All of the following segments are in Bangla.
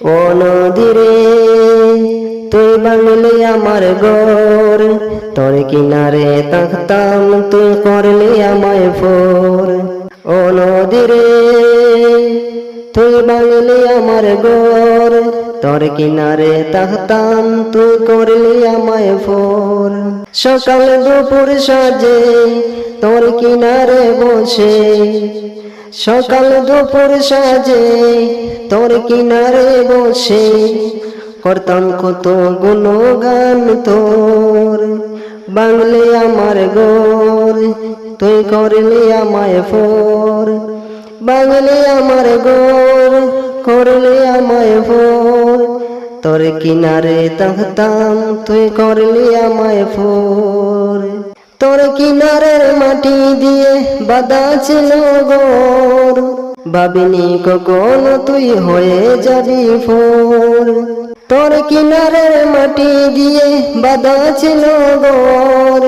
ও নদীরে, তুই বাংলি আমার গোর তোর কিনারে তাকতাম তুই করলি আমায় ফোর ও নদীরে, তুই বাংলি আমার গোর তোর কিনারে তাকতাম তুই করলি আমায় ফোর সকাল দুপুর সাজে, তোর কিনারে বসে। সকাল দুপুর সাজে তোর কিনারে বসে করতাম কত গুণগান তোর। বাংলে আমার গোর, তুই করলি আমায় ফোর। বাংলে আমার গোর, করলি আমায় ফোর। তোর কিনারে তাহতাম তুই করলি আমায় ফোর। তোর কিনারের মাটি দিয়ে বাদা ছিল গোর। ভাবিনি কখনো তুই হয়ে যাবি ফোর তোর কিনারের মাটি দিয়ে বাদা ছিল গোর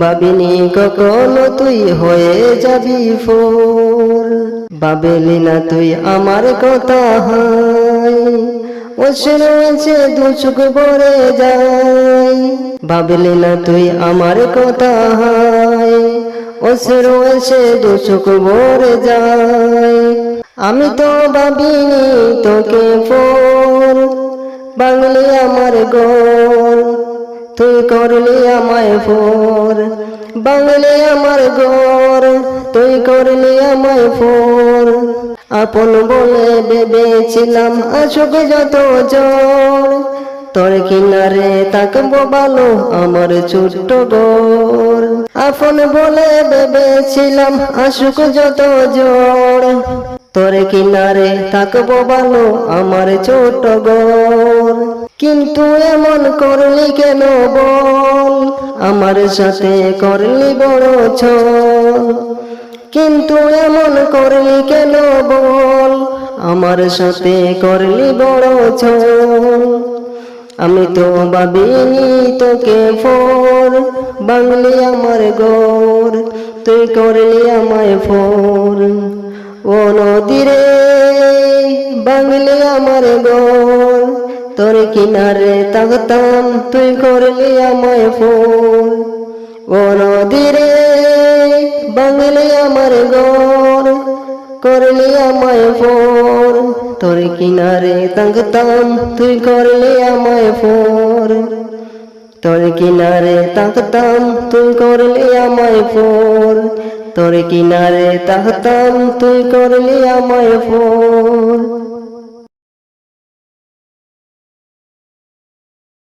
ভাবিনি কখনো তুই হয়ে যাবি ফোর ভাবিলি না তুই আমার কথা হাই ওসে রয়েছে দু যাই ভাবলি না তুই আমার কথা হাই ওসে রয়েছে দু চোখ ভরে যাই আমি তো ভাবিনি তোকে ফোর বাংলি আমার গোর তুই করলি আমায় ফোর বাংলি আমার গোর তুই করলি আমায় ফোর আপন বলে ভেবেছিলাম আসুক যত জল তোর কিনারে তাকবো ভালো আমার ছোট্ট গোর আপন বলে ভেবেছিলাম, আসুক যত জল তোরে কিনারে থাকব ভালো আমার ছোট গোর কিন্তু এমন করলি কেন বল? আমার সাথে করলি বড় ছল কিন্তু এমন করলি কেন বল? আমার সাথে করলি বড় ছল আমি তো ভাবিনি তোকে ফোর। বাংলি আমার গোর, তুই করলি আমায় ফোর। ও নদীরে বাংলি আমার গোর, তোর কিনারে তাকতাম তুই করলি আমায় ফোর। ও নদীরে বাংলি আমার গোর, করলি আমায় ফোর। তোর কিনারে তাকতাম, তুই করলে আমায় ফোর। তোর কিনারে তাকতাম, তুই করলে আমায় ফোর। তোর কিনারে তাকতাম, তুই করলে আমায় ফোর।